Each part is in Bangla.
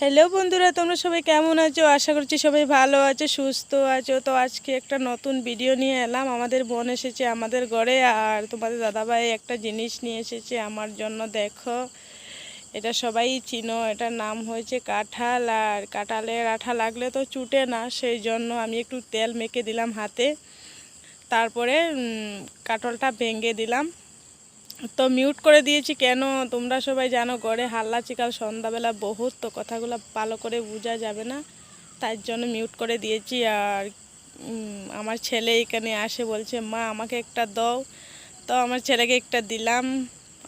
হ্যালো বন্ধুরা, তোমরা সবাই কেমন আছো? আশা করছি সবাই ভালো আছো, সুস্থ আছো। তো আজকে একটা নতুন ভিডিও নিয়ে এলাম। আমাদের বোন এসেছে আমাদের ঘরে আর তোমাদের দাদাভাই একটা জিনিস নিয়ে এসেছে আমার জন্য, দেখো। এটা সবাই চিনো, এটার নাম হয়েছে কাঁঠাল আর কাঁঠালের আঠা লাগলে তো চুটে না, সেই জন্য আমি একটু তেল মেখে দিলাম হাতে। তারপরে কাঁঠালটা ভেঙে দিলাম। তো মিউট করে দিয়েছি, কেন? তোমরা সবাই জানো ঘরে হাল্লা চিকাল সন্ধ্যাবেলা বহুত, তো কথাগুলো ভালো করে বোঝা যাবে না। তার জন্য মিউট করে দিয়েছি, আর আমার ছেলে এখানে আসে, বলছে, মা, আমাকে একটা দাও। তো আমার ছেলেকে একটা দিলাম,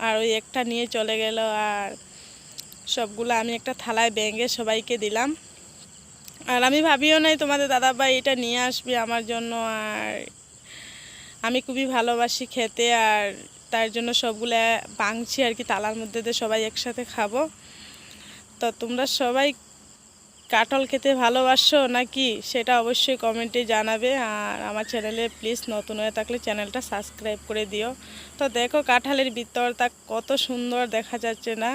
আর ওই একটা নিয়ে চলে গেল, আর সবগুলো আমি একটা থালায় ব্যাঙ্গে সবাইকে দিলাম। আর আমি ভাবিও নাই তোমাদের দাদাভাই এটা নিয়ে আসবে আমার জন্য, আর আমি খুবই ভালোবাসি খেতে আর তার জন্য সবগুলো ভাঙছি আর কি, তালার মধ্যে দিয়ে সবাই একসাথে খাব। তো তোমরা সবাই কাটল খেতে ভালোবাসো নাকি সেটা অবশ্যই কমেন্টে জানাবে। আর আমার চ্যানেলে প্লিজ নতুন হয়ে থাকলে চ্যানেলটা সাবস্ক্রাইব করে দিও। তো দেখো কাঁঠালের ভিতরটা কত সুন্দর দেখা যাচ্ছে না।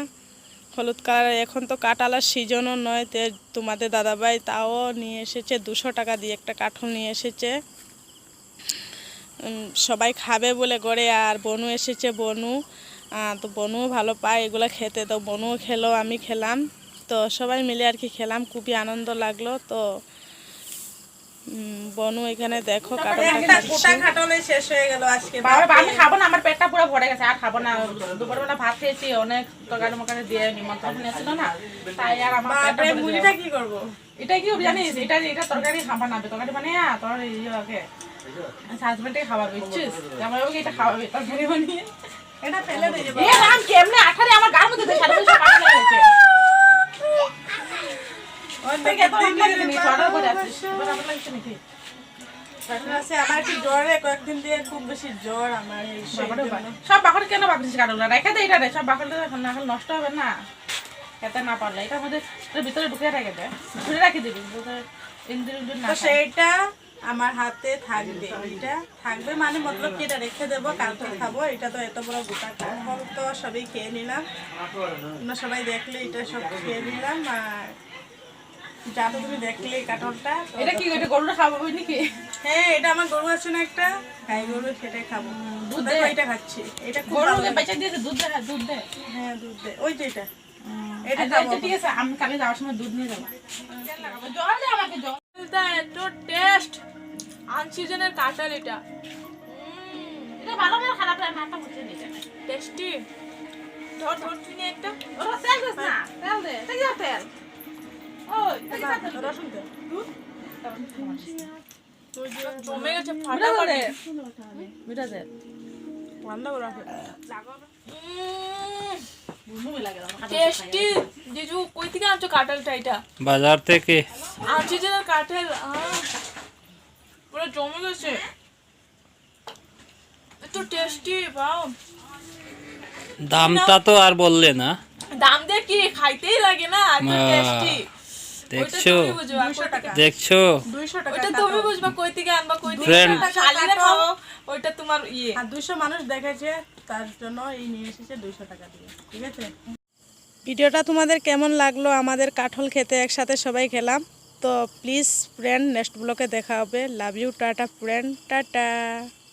হলুদ কালার এখন তো কাঁঠালার সিজনও নয়, তে তোমাদের দাদাভাই তাও নিয়ে এসেছে দুশো টাকা দিয়ে একটা কাঠল নিয়ে এসেছে। সবাই খাবে বলে করে আর বনু এসেছে বনু। আহ, তো বনুও ভালো পায় এগুলো খেতে। তো বনুও খেলো আমি খেলাম। তো সবাই মিলে আর কি খেলাম খুবই আনন্দ লাগল। তো বনু এখানে দেখো শেষ হয়ে গেল আজকে। আমি খাব না আমার পেটটা পুরো ভরে গেছে আর খাব না। দুপুরবেলা ভাত খেয়েছি অনেক তরকারি মকারি দিয়ে নিমন্ত্রণ এসেছিল না তাই আর আমার মুড়িটা কি করব? এটা কি জানিস? এটা এটা তরকারি খাবা না তরকারি মানে তোর ইয়ে হাজবেন্ডে খাওয়াবে বুঝছিস আমার বাবাকে এটা খাওয়াবে তরকারি বানিয়ে। এটা ফেলে দিয়ে এ রাম কেমনে আঠারে আমার গার মধ্যে দিয়ে সারা বছর পানি লেগে গেছে অনেক এত রাম লাগছে নাকি? অর্ডার করে আসিস এবার আমার লাগছে নাকি? আমার একটু জ্বরে কয়েকদিন দিয়ে খুব বেশি জ্বর আমার। সব কেন বাকরিস কাটলা রেখে দে এটা রে সব বাকর না হলে নষ্ট হবে না। খেতে না পারলে। এটা আমাদের ভিতরে ঢুকে রেখে দে। ঘুরে রাখি দিবি। সেইটা আমার হাতে থাকবে। এটা থাকবে মানে মতলব কি এটা রেখে দেবো কালকে খাব। এটা তো এত বড় গোটা কাঠল তো সবই খেয়ে নিলাম। তোমরা সবাই দেখলে এটা সব খেয়ে নিলাম। আর যা তো তুমি দেখলে এই কাঠলটা এটা কি এটা গরুটা খাব নাকি? হ্যাঁ এটা আমার গরু আছে না একটা। গাই গরু সেটাই খাব। দুধ এটা খাচ্ছি? এটা গরু। বেঁচে দিয়েছে দুধ দে দুধ দে। হ্যাঁ দুধ দে। ওই যে এটা। এটা এটা ঠিক আছে আমি কালে যাওয়ার সময় দুধ নিয়ে যাব। আনসিজনের কাঁঠাল এটা। এটা ভালো করে খারাপ লাগে মাথা টেস্টি। ধর ধর তুই নে একটা। ওরা তেল দিস না তেল দে তেল দে তেল। ওই দে, তেল দে। রসুন দে জমে গেছে দে মিঠা দে রান্না করা টেস্টি। জিজু কই থেকে আনছো কাঁঠালটা এটা? বাজার থেকে। কাঁঠাল আহ, পুরো জমে গেছে। এত টেস্টি বাও দামটা তো আর বললে না। দাম দিয়ে কি খাইতেই লাগে না? এত টেস্টি দেখছ? দেখছ? ওইটা তুমি বুঝবা কই থেকে আনবা কই থেকে. আনবা, খাও ওইটা তোমার ইয়ে। আর দুইশো মানুষ দেখেছে তার জন্য এই নিয়ে এসেছে দুইশো টাকা দিয়ে ঠিক আছে? ভিডিওটা তোমাদের কেমন লাগল? আমাদের কাঠল খেতে একসাথে সবাই খেলাম। তো প্লিজ ফ্রেন্ড নেক্সট ব্লকে দেখা হবে। Love you tata friend tata.